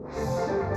you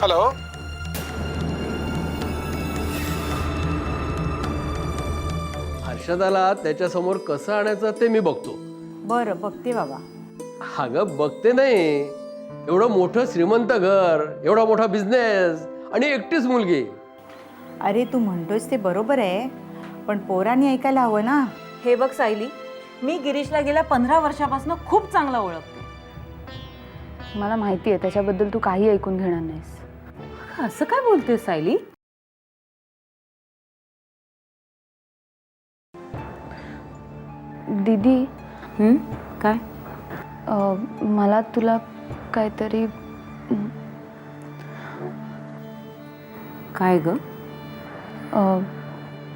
hello हर्षदाला त्याच्यासमोर कसं आणायचं ते मी बघतो. बरं बघते बाबा. अगं बघते नाही. एवढं मोठं श्रीमंत घर एवढा मोठा बिझनेस आणि एकटीच मुलगी. अरे तू म्हणतोयस ते बरोबर आहे पण पोरांनी ऐकायला हवं ना. हे बघ सायली मी गिरीशला गेल्या पंधरा वर्षापासून खूप चांगला ओळखते. मला माहिती आहे त्याच्याबद्दल तू काही ऐकून घेणार नाहीस. असं काय बोलते सायली? दीदी. हं? काय? अं, मला तुला काहीतरी काय ग? अं,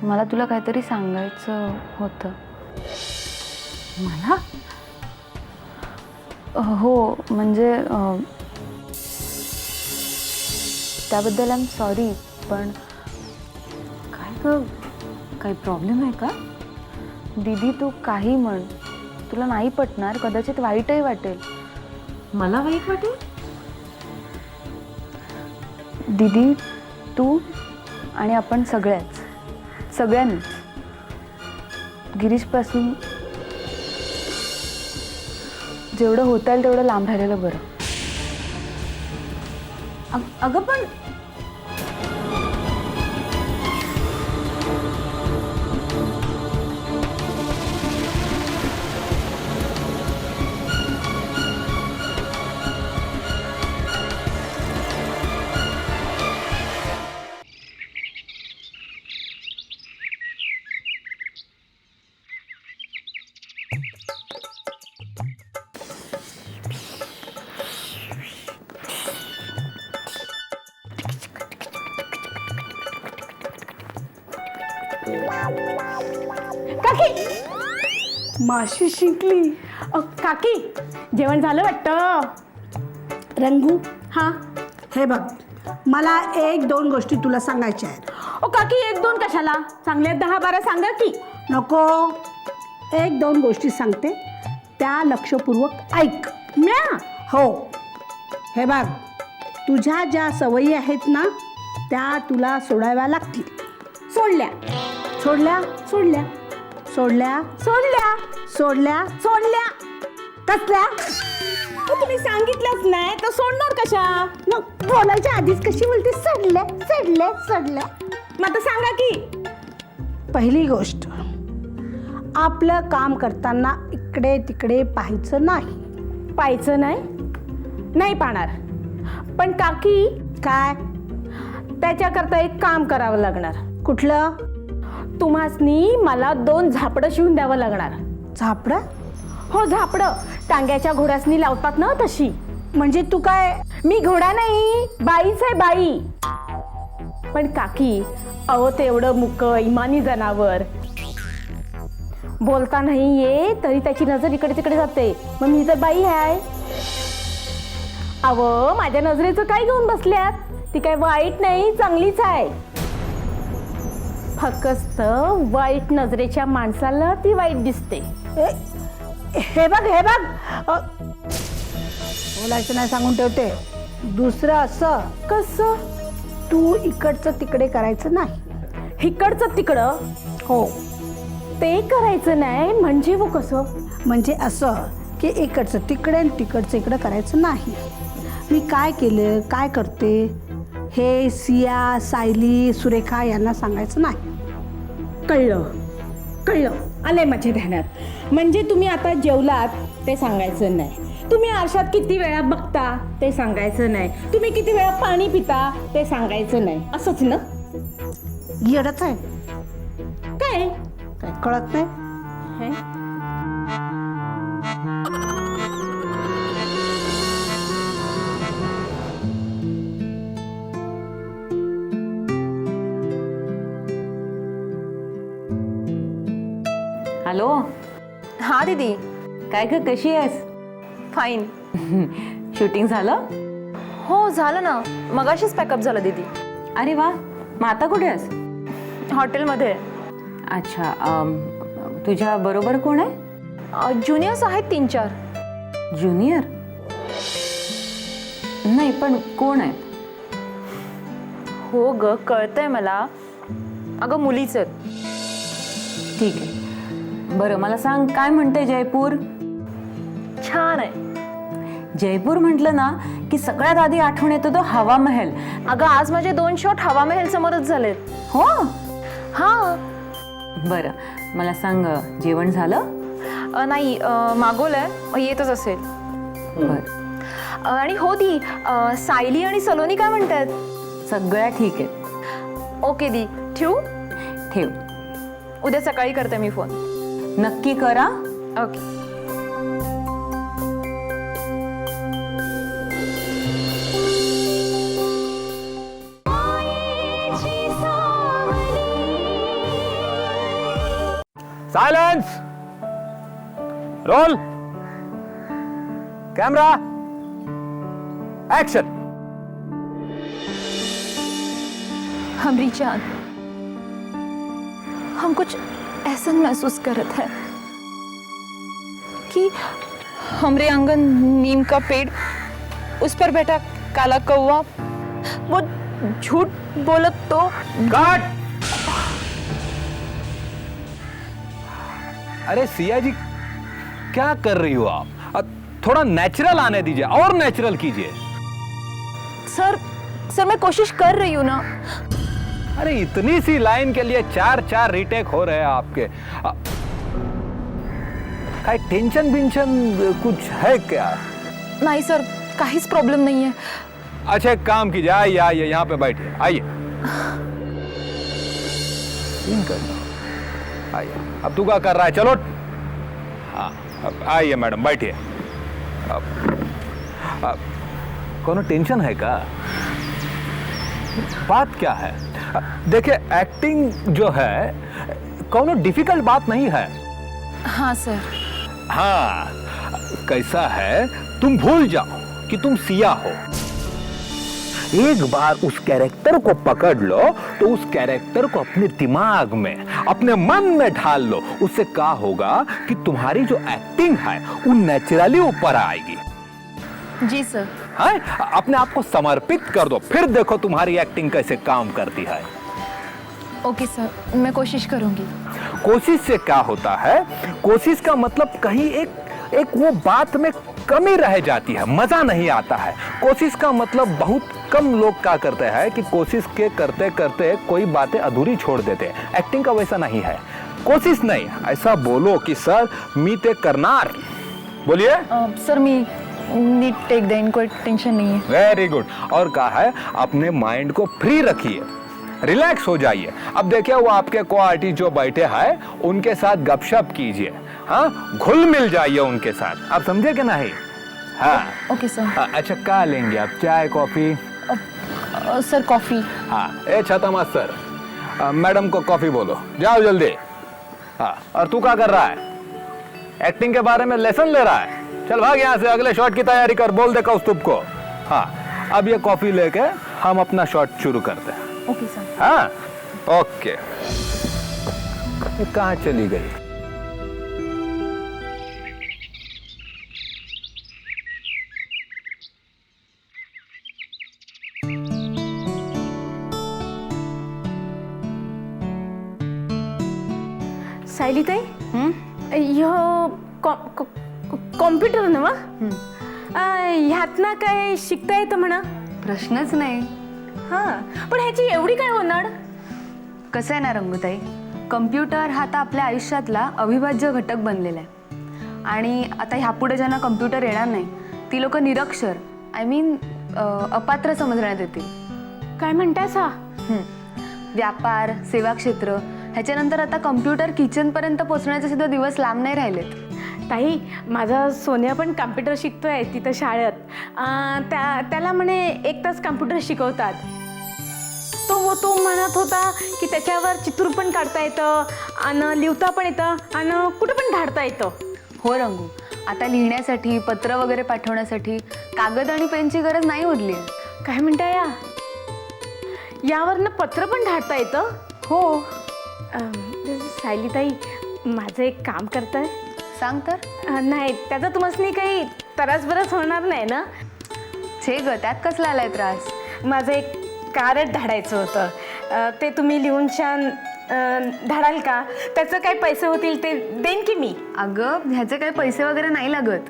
मला तुला काहीतरी सांगायचं होतं. मला? अं, हो म्हणजे अं, त्याबद्दल आय एम सॉरी पण काय ग? काही प्रॉब्लेम आहे का? दीदी तू काही म्हण. तुला नाही पटणार कदाचित वाईटही वाटेल. मला वाईट वाटेल? दीदी तू आणि आपण सगळ्याच सगळ्यांनीच गिरीशपासून जेवढं होता येईल तेवढं लांब राहिलेलं बरं. अग- अगं पण माशी शिंकली. अ, काकी जेवण झालं वाटतं? रंगू? हां. हे बघ मला एक दोन गोष्टी तुला सांगायच्या आहेत. ओ काकी एक दोन कशाला? चांगल्या दहा बारा सांगा की. नको. एक दोन गोष्टी सांगते. त्या लक्षपूर्वक ऐक. म्या? हो. हे बघ तुझ्या ज्या सवयी आहेत ना त्या तुला सोडाव्या लागतील. सोडल्या. सोडल्या? सोडल्या. सोडल्या? सोडल्या. सोडल्या? सोडल्या. कसल्या? तुम्ही सांगितलंच नाही तर सोडणार कशा? मग बोलायच्या आधीच कशी बोलते? सडल्या सडल्या सडल्या. मग आता सांगा की. पहिली गोष्ट आपलं काम करताना इकडे तिकडे पाहायचं नाही. पाहायचं नाही? नाही पाहणार. पण काकी काय? त्याच्याकरता एक काम करावं लागणार. कुठलं? तुम्हासनी मला दोन झापडं शिवून द्यावं लागणार. झापडं? हो झापडं. टांग्याच्या घोड्यासनी लावतात ना तशी. म्हणजे तू काय? मी घोडा नाही बाईच आहे बाई. पण काकी अहो तेवढं मुक इमानी जनावर. बोलता नाही ये तरी त्याची नजर इकडे तिकडे जाते. मग मी तर बाई आहे. अव माझ्या नजरेचं काय घेऊन बसल्यात? ती काय वाईट नाही चांगलीच आहे. फक्त वाईट नजरेच्या माणसाला ती वाईट दिसते. हे बघ हे बघ. बोलायचं नाही सांगून ठेवते. दुसरं असं कसं? तू इकडचं तिकडे करायचं नाही. इकडचं तिकडं? हो. ते करायचं नाही म्हणजे वो कसं? म्हणजे असं की इकडचं तिकडे आणि तिकडचं इकडं करायचं नाही. मी काय केलं काय करते? हे सिया सायली सुरेखा यांना सांगायचं नाही. कळलं कळलं. आलंय माझ्या ध्यानात. म्हणजे तुम्ही आता जेवलात ते सांगायचं नाही. तुम्ही आरशात किती वेळा बघता ते सांगायचं नाही. तुम्ही किती वेळा पाणी पिता ते सांगायचं नाही. असंच ना? येडच आहे. काय? काय कळत नाही? हा दीदी. काय ग कशी आहेस? फाईन शूटिंग झालं? हो झालं ना. मगाशीच पॅकअप झालं दीदी. अरे वा. मग आता कुठे आहेस? हॉटेलमध्ये. अच्छा अम, तुझ्या बरोबर कोण आहे? ज्युनियर्स आहेत तीन चार. ज्युनियर नाही पण कोण आहे? हो ग कळतंय मला. अगं मुलीच आहेत. ठीक आहे. बरं मला सांग काय म्हणते जयपूर? छान आहे. जयपूर म्हटलं ना की सगळ्यात आधी आठवण येतो तो हवा महल. अगं आज माझे दोन शॉट हवा महल समोरच झालेत. हो? हा. बरं मला सांग जेवण झालं? अ, नाही अ, मागवलंय अ, येतच असेल. बरं. अ, आणि हो दी अ, सायली आणि सलोनी काय म्हणतात सगळ्या ठीक आहेत. ओके दी ठेवू? ठेव. उद्या सकाळी करते मी फोन. नक्की करा. Okay silence roll camera action हमरी जान हम कुछ ऐसा महसूस कर है कि हमरे आँगन नीम का पेड़ उस पर बैठा काला कौवा वो झूठ बोलत तो कट! अरे सिया जी क्या कर रही हो आप? थोड़ा नेचुरल आने दीजिए और नेचुरल कीजिए। सर सर मैं कोशिश कर रही हूँ ना। अरे इतनी सी लाइन के लिए चार चार रिटेक हो रहे हैं आपके। काय टेंशन बिंशन कुछ है क्या? नहीं सर काहीच प्रॉब्लेम नहीं है। अच्छा एक काम कीजिए आइए आइए यहाँ पे बैठिए आइए। आइए अब तू क्या कर रहा है? चलो हाँ अब आइए मैडम बैठिए। अब, अब कोनो टेंशन है का बात क्या है? देखिए एक्टिंग जो है कोनो डिफ़िकल्ट बात नहीं है। हाँ सर हाँ कैसा है? तुम भूल जाओ कि तुम सिया हो। एक बार उस कैरेक्टर को पकड़ लो तो उस कैरेक्टर को अपने दिमाग में अपने मन में ढाल लो। उससे क्या होगा कि तुम्हारी जो एक्टिंग है वो नेचुरली ऊपर आएगी। जी सर है? अपने आप को समर्पित कर दो। फिर देखो तुम्हारी एक्टिंग कैसे काम करती है। ओके सर मैं कोशिश करूँगी। कोशिश से क्या होता है? कोशिश का मतलब कहीं एक एक वो बात में कमी रह जाती है। मज़ा नहीं आता है। कोशिश का मतलब बहुत कम लोग क्या करते हैं कि कोशिश के करते करते कोई बातें अधूरी छोड़ देते हैं। एक्टिंग का वैसा नहीं है। कोशिश नहीं। ऐसा बोलो कि सर मी ते करनार। बोलिए। सर मी नीट टेक देईन कोई टेंशन नहीं है। वेरी गुड और कहा है अपने माइंड को फ्री रखिए। रिलैक्स हो जाइए। अब देखिए वो आपके को आर्टिस्ट जो बैठे हैं उनके साथ गपशप कीजिए। हाँ घुल मिल जाइए उनके साथ। आप समझे कि नहीं? हाँ। ओके सर हाँ, अच्छा क्या लेंगे आप? चाय कॉफ़ी? सर कॉफ़ी हाँ ए छता मास्टर अ, मैडम को कॉफ़ी बोलो। जाओ जल्दी। हाँ और तू क्या कर रहा है? एक्टिंग के बारे में लेसन ले रहा है? चल भाग यहाँ से अगले शॉट की तैयारी कर बोल दे कौस्तुभ को। हाँ अब ये कॉफ़ी लेके हम अपना शॉट शुरू करते हैं। ओके सर हाँ? ओके ये कहाँ चली गई? सायलीताई ह्यो कॉम्प्युटर ना ह्यात ना काय शिकता येतं म्हणा? प्रश्नच नाही. हां. पण ह्याची एवढी काय होणार कसं आहे ना रंगूताई? कम्प्युटर हा आता आपल्या आयुष्यातला अविभाज्य घटक बनलेला आहे. आणि आता ह्यापुढे ज्यांना कम्प्युटर येणार नाही ती लोक निरक्षर आय मीन अपात्र समजण्यात येतील. काय म्हणतास हा हं. व्यापार सेवा क्षेत्र ह्याच्यानंतर आता कम्प्युटर किचनपर्यंत पोहोचण्याचे सुद्धा दिवस लांब नाही राहिलेत. ताई माझा सोन्या पण कम्प्युटर शिकतोय तिथं शाळेत. त्या त्याला म्हणे एक तास कम्प्युटर शिकवतात. तो तो म्हणत होता की त्याच्यावर चित्र पण काढता येतं आणि लिहिता पण येतं आणि कुठं पण धाडता येतं. हो रंगू. आता लिहिण्यासाठी पत्र वगैरे पाठवण्यासाठी कागद आणि पेनची गरज नाही उरली. आहे काय म्हणता या? यावरनं पत्र पण धाडता येतं? हो. सायलीताई माझं एक काम करताय. सांग तर. नाही त्याचा तुम्हाला काही त्रास बरंच होणार नाही ना? छे ग त्यात कसला आलाय त्रास? माझं एक कार्ड धाडायचं होतं. अं, ते तुम्ही लिहून छान अं, धाडाल का? त्याचं काय पैसे होतील ते देईन की मी? अगं ह्याचे काही पैसे वगैरे नाही लागत.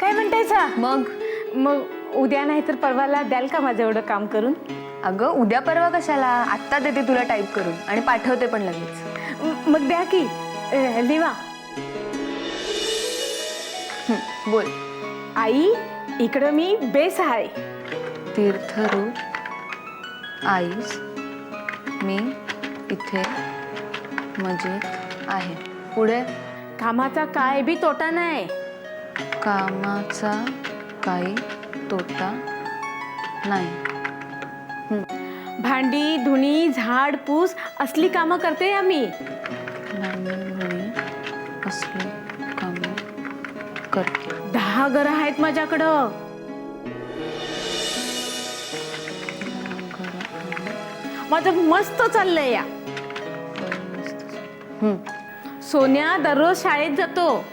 काय म्हणतायचा मग? मग उद्या नाही तर परवाला द्याल का माझं एवढं काम करून? अगं उद्या परवा कशाला? आत्ता देते तुला टाईप करून. आणि पाठवते पण लगेच. म- मग द्या की. अं, लिवा. बोल. आई इकडं मी बेस आहे. तीर्थरूप आईस मी इथे मजेत आहे. पुढे? कामाचा काय बी तोटा नाही. कामाचा काही तोटा नाही. भांडी धुणी झाड पूस असली कामं करते आम्ही. असली कर. दहा घरं आहेत माझ्याकडं. माझं मस्त चाललंय या. सोन्या दररोज शाळेत जातो.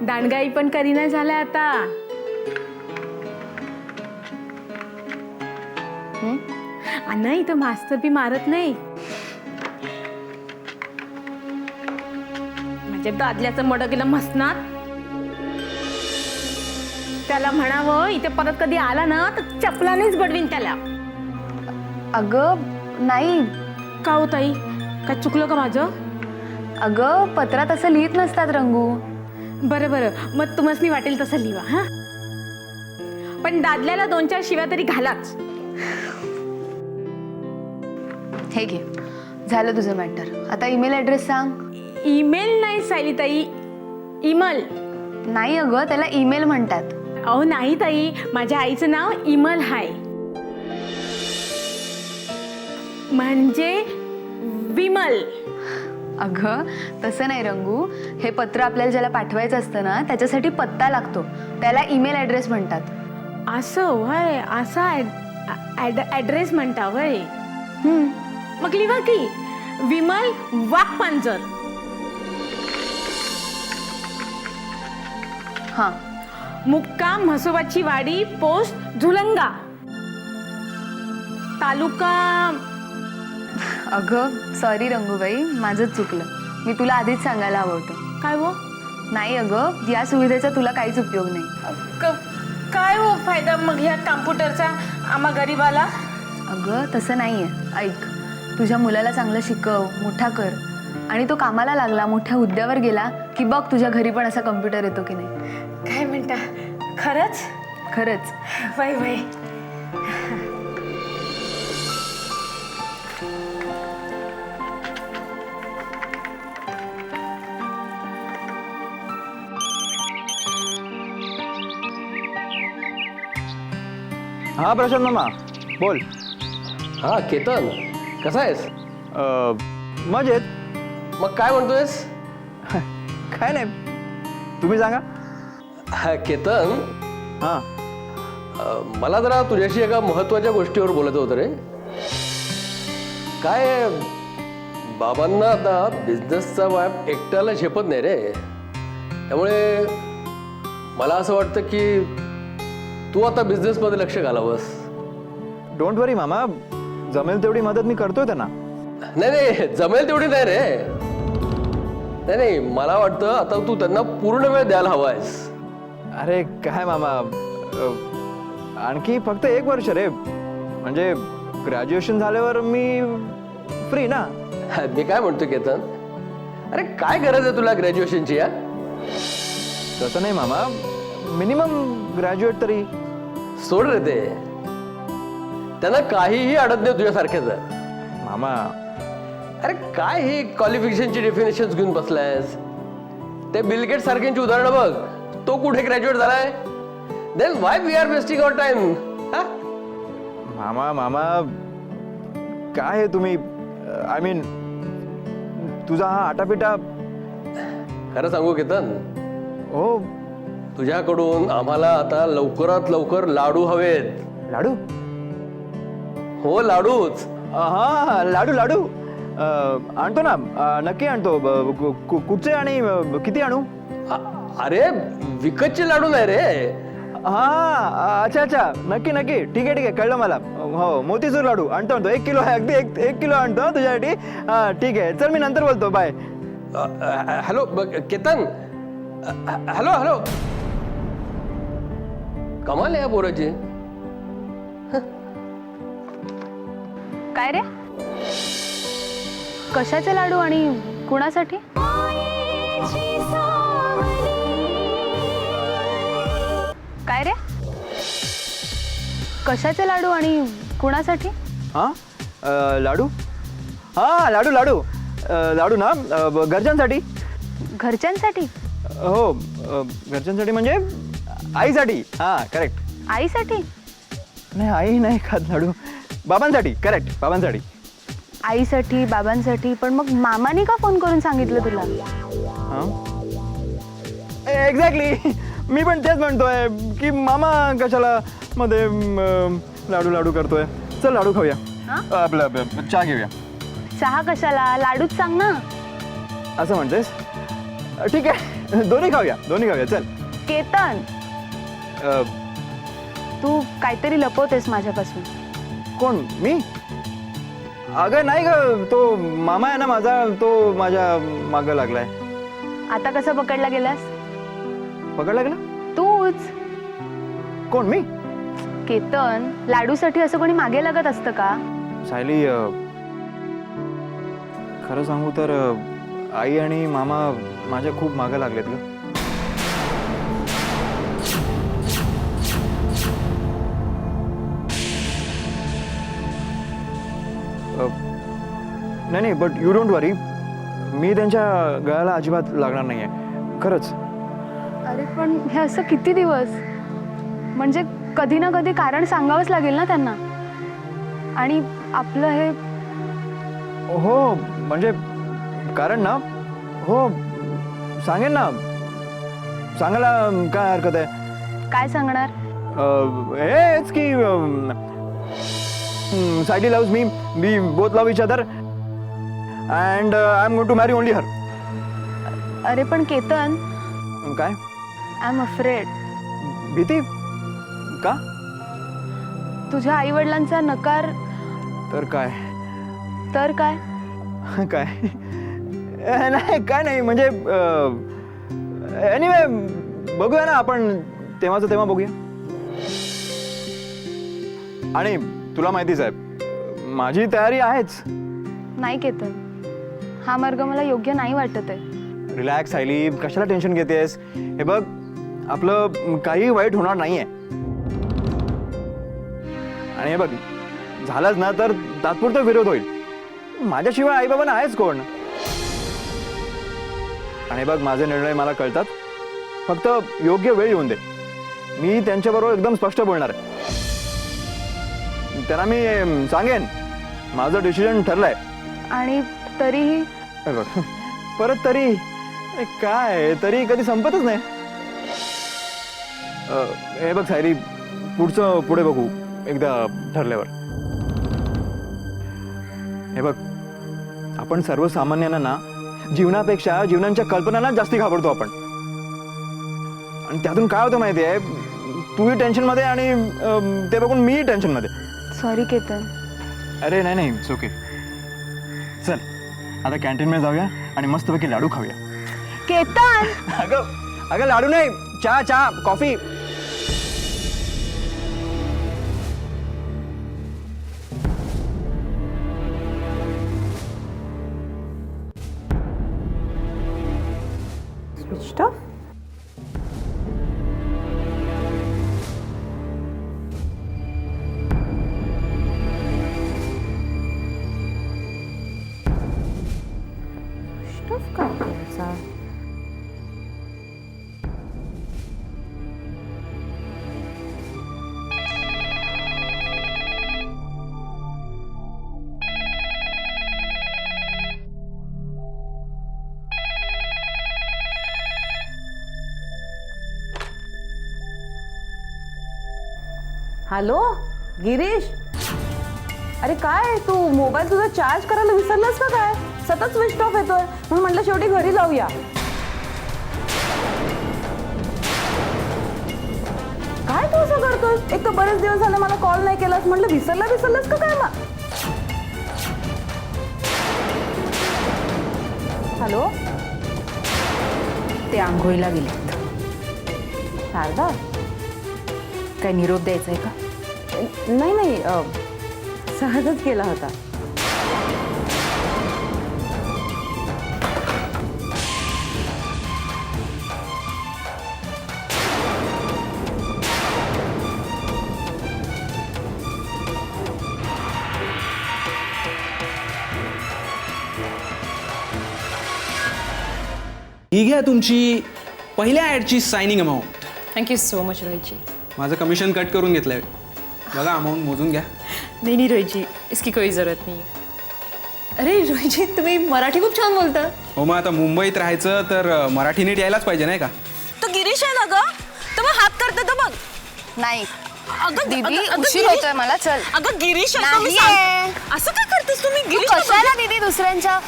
दांडगाई पण करीना झाल्या आता. हं? इथं मास्तर बी मारत नाही. म्हणजे दादल्याचं मड गेलं मसनात त्याला म्हणावं इथे परत कधी आला ना तर चपलानेच बडवीन त्याला. अगं नाही. का हो ताई? काय चुकलं का माझं? अगं पत्रात असं लिहित नसतात रंगू. बरं बरं. मग तुम्हाला वाटेल तसं लिहा हा? पण दादल्याला दोन चार शिव्या तरी घालाच. हे घे. झालं तुझं मॅटर. आता ईमेल ॲड्रेस सांग. ईमेल नाही सायलीताई. इमल. नाही अगं त्याला ईमेल म्हणतात. अहो नाही ताई. माझ्या आईचं नाव इमल हाय. म्हणजे विमल. अगं तसं नाही रंगू. हे पत्र आपल्याला ज्याला पाठवायचं असतं ना त्याच्यासाठी पत्ता लागतो. त्याला ईमेल ॲड्रेस म्हणतात. असं वय असा ॲड्रेस म्हणता वय हं, मग लिहा की. विमल वाघपांजर हां. मुक्काम म्हसोबाची वाडी पोस्ट झुलंगा. तालुका. अगं सॉरी रंगूबाई माझंच चुकलं. मी तुला आधीच सांगायला हवं होतं. काय हो? नाही अगं या सुविधेचा तुला काहीच उपयोग नाही. क- काय हो फायदा मग ह्या कॉम्प्युटरचा आम्हा गरीबाला? अगं तसं नाही आहे ऐक तुझ्या मुलाला चांगलं शिकव मोठा कर. आणि तो कामाला लागला मोठ्या हुद्द्यावर गेला की बघ तुझ्या घरी पण असा कम्प्युटर येतो की नाही. काय म्हणता? खरंच? खरंच. वय वय हा प्रशांत मामा. बोल. हा केतन. कसा आहेस? अ, मजेत. मग काय म्हणतोयस? काय नाही. तुम्ही सांगा. हा, केतन. हां. अ, मला जरा तुझ्याशी एका महत्त्वाच्या गोष्टीवर बोलायचं होतं रे. काय बाबांना आता बिझनेसचा वाप एकट्याला झेपत नाही रे. त्यामुळे मला असं वाटतं की तू आता बिझनेसमध्ये लक्ष घालावंस. डोंट वरी मामा. जमेल तेवढी मदत मी करतोय त्यांना. नाही नाही जमेल तेवढी नाही रे. नाही नाही मला वाटतं आता तू त्यांना पूर्ण वेळ द्यायला हवायस अरे काय मामा? अ, आणखी फक्त एक वर्ष रे. म्हणजे ग्रॅज्युएशन झाल्यावर मी फ्री ना? मी काय म्हणतो केतन? अरे काय गरज आहे तुला ग्रॅज्युएशनची या तसं नाही मामा. मिनिमम ग्रॅज्युएट तरी. सोड रे ते. त्यांना काहीही अडत नाही तुझ्यासारख्याच. मामा अरे काय ही क्वालिफिकेशनची डेफिनेशन घेऊन बसलायस? ते बिलगेट सारख्यांची उदाहरणं बघ. तो कुठे ग्रॅज्युएट झालाय? Then why we are wasting our time मामा मामा काय आहे तुम्ही? आय मीन तुझा हा आटापिटा खरं सांगू केतन? हो. तुझ्याकडून आम्हाला आता लवकरात लवकर लाडू हवेत. लाडू? हो लाडूच. हा लाडू लाडू. आणतो ना. नक्की आणतो. कुठचे आणि किती आणू? अरे विकतचे लाडू नाही रे. हा अच्छा अच्छा. नक्की नक्की. ठीक आहे ठीक आहे. कळलं मला. हो मोतीचूर लाडू. आणतो आणतो. एक किलो आहे अगदी. एक एक किलो आणतो हं तुझ्यासाठी. हा ठीक आहे. चल मी नंतर बोलतो. बाय. हॅलो ब- केतन. Hello hello. कमाल आहे या पोराची. काय रे? कशाचे लाडू आणि कुणासाठी? काय रे? कशाचे लाडू आणि कुणासाठी? हा? अ, लाडू? हा लाडू लाडू. अ, लाडू ना? अ, ब- घरच्यांसाठी. घरच्यांसाठी? हो अ, घरच्यांसाठी म्हणजे आईसाठी. हा करेक्ट आईसाठी? नाही आई नाही खात लाडू. बाबांसाठी करेक्ट बाबांसाठी. आईसाठी बाबांसाठी पण मग मामाने का फोन करून सांगितलं तुला? एक्झॅक्टली मी पण तेच म्हणतोय की मामा कशाला मध्ये म, लाडू लाडू करतोय. चल लाडू खाऊया. आपलं आपलं चहा घेऊया. चहा कशाला? लाडूच सांग ना. असं म्हणतेस? ठीक आहे. दोन्ही खाऊया दोन्ही खाऊया. चल. केतन. अ, तू काहीतरी लपवतेस माझ्यापासून. कोण? मी? अगं नाही ग. तो मामा आहे ना माझा तो माझ्या मागं लागलाय. आता कसं पकडला गेलास? पकडला गेला? तूच. कोण मी? केतन लाडूसाठी असं कोणी मागे लागत असतं का? सायली अ, खरं सांगू तर अ, आई आणि मामा माझ्या खूप मागं लागलेत ग. नाही नाही बट यू डोंट वरी मी त्यांच्या गळ्याला अजिबात लागणार नाही आहे खरंच. अरे पण हे असं किती दिवस? म्हणजे कधी ना कधी कारण सांगावंच लागेल ना त्यांना. आणि आपलं हे हो म्हणजे कारण ना? हो सांगेन ना. सांगायला काय हरकत आहे? काय सांगणार? अ, हेच की Sayali loves me we both love each other and I am going to marry only her अरे पण केतन? काय? आय एम अफ्रेड भीती? का? तुझ्या आई वडिलांचा नकार तर काय? तर काय? काय? अ, नाही काय नाही म्हणजे एनिवे बघूया ना आपण. तेव्हाचं तेव्हा बघूया. आणि तुला माहितीच आहे माझी तयारी आहेच. नाही केतन. हा मार्ग मला योग्य नाही वाटत आहे. रिलॅक्स सायली. कशाला टेन्शन घेतेस? हे बघ आपलं काही वाईट होणार नाहीये. आणि हे बघ झालंच ना तर तात्पुरता विरोध होईल. माझ्याशिवाय आई बाबा आहेच कोण? आणि बघ माझे निर्णय मला कळतात. फक्त योग्य वेळ येऊन दे. मी त्यांच्याबरोबर एकदम स्पष्ट बोलणार आहे. त्यांना मी सांगेन. माझं डिसिजन ठरलंय. आणि तरीही हे बघ परत तरी? अरे काय तरी कधी संपतच नाही. अ, हे बघ सायरी पुढचं पुढे बघू एकदा ठरल्यावर. हे बघ आपण सर्वसामान्यांना ना जीवनापेक्षा जीवनांच्या कल्पनांना जास्ती घाबरतो आपण. आणि त्यातून काय होतं माहिती आहे तूही टेन्शनमध्ये आणि अम, ते बघून मीही टेन्शनमध्ये. सॉरी केतन. अरे नाही नाही इट्स ओके चल. आता कॅन्टीनमध्ये जाऊया आणि मस्तपैकी लाडू खाऊया. केतन! अगं अगं लाडू नाही चहा चहा कॉफी हॅलो गिरीश? अरे काय तू मोबाईल तुझा चार्ज करायला विसरलास का काय? सतत स्विच ऑफ येतोय. म्हणून म्हटलं शेवटी घरी जाऊया. काय तू असं करतोय एक तर बरेच दिवस झाले मला कॉल नाही केलास. म्हटलं विसरला विसरलास का काय मग? हॅलो? ते आंघोळीला गेलेत. शारदा? काय निरोप द्यायचा आहे का? नाही नाही अ, सहजच केला होता. ही घ्या तुमची पहिल्या ॲडची signing amount thank you so much Rohitji माझं कमिशन कट करून घेतलंय. बघा अमाऊंट मोजून घ्या. नहीं नहीं रोहित जी इसकी कोई ज़रूरत नहीं. है अरे रोहित जी तुम्ही मराठी खूप छान बोलता. हो मग आता मुंबईत राहायचं तर अं, मराठी नीट यायलाच पाहिजे नाही का? तो गिरीश आहे ना ग? तर मग हात करते तर बघ. नाही. अगं दीदी अगं- अगं उशीर गिरीश- होतोय मला चल. अगं गिरीश आहे तो मी नाहीये. सांग- असं काय करतेस तुम्ही? तू गिरीश कशाला दीदी दुसऱ्यांच्या